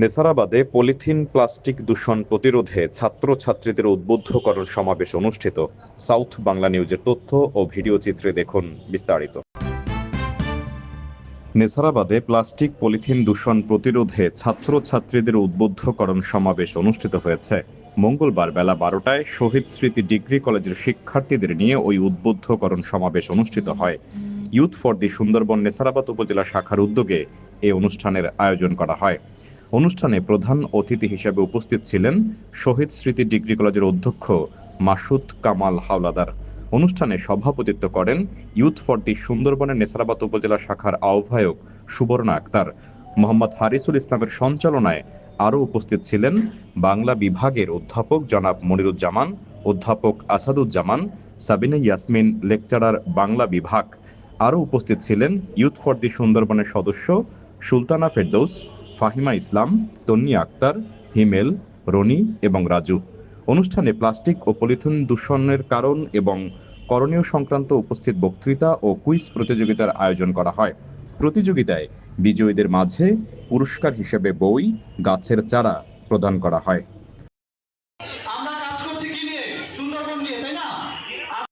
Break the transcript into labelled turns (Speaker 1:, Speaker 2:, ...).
Speaker 1: নেসারাবাদে polythene, plastic দূষণ প্রতিরোধে ছাত্রছাত্রীদের উদ্বুদ্ধকরণ সমাবেশ অনুষ্ঠিত। সাউথ বাংলা নিউজের তথ্য ও ভিডিও চিত্রে দেখুন বিস্তারিত। নেসারাবাদে প্লাস্টিক, পলিথিন দূষণ প্রতিরোধে ছাত্রছাত্রীদের উদ্বুদ্ধকরণ সমাবেশ অনুষ্ঠিত হয়েছে। মঙ্গলবার বেলা বারোটায় শহীদ স্মৃতি ডিগ্রি কলেজের শিক্ষার্থীদের নিয়ে ওই উদ্বুদ্ধকরণ সমাবেশ অনুষ্ঠিত হয়। Youth for the Sundarban Nesarabad উপজেলা শাখার উদ্যোগে এই অনুষ্ঠানের আয়োজন করা হয়। অনুষ্ঠানে প্রধান অতিথি হিসেবে উপস্থিত ছিলেন শহীদ স্মৃতি ডিগ্রি কলেজের অধ্যক্ষ মাসুদ কামাল হাওলাদার। অনুষ্ঠানে সভাপতিত্ব করেন ইউথ ফর দি সুন্দরবনের নেসারাবাদ উপজেলা শাখার আহ্বায়ক সুবর্ণা আক্তার। মোহাম্মদ হারিসুল ইসলামের সঞ্চালনায় আরও উপস্থিত ছিলেন বাংলা বিভাগের অধ্যাপক জনাব মনিরুজ্জামান, অধ্যাপক আসাদুজ্জামান, সাবিনা ইয়াসমিন, লেকচারার বাংলা বিভাগ। আরও উপস্থিত ছিলেন ইউথ ফর দি সুন্দরবনের সদস্য সুলতানা ফেরদৌস ফাহিমা ইসলাম, তন্নি আক্তার, হিমেল, রনি এবং রাজু। অনুষ্ঠানে প্লাস্টিক ও পলিথিন দূষণের কারণ এবং করণীয় সংক্রান্ত উপস্থিত বক্তৃতা ও কুইজ প্রতিযোগিতার আয়োজন করা হয়। প্রতিযোগিতায় বিজয়ীদের মাঝে পুরস্কার হিসেবে বই, গাছের চারা প্রদান করা হয়।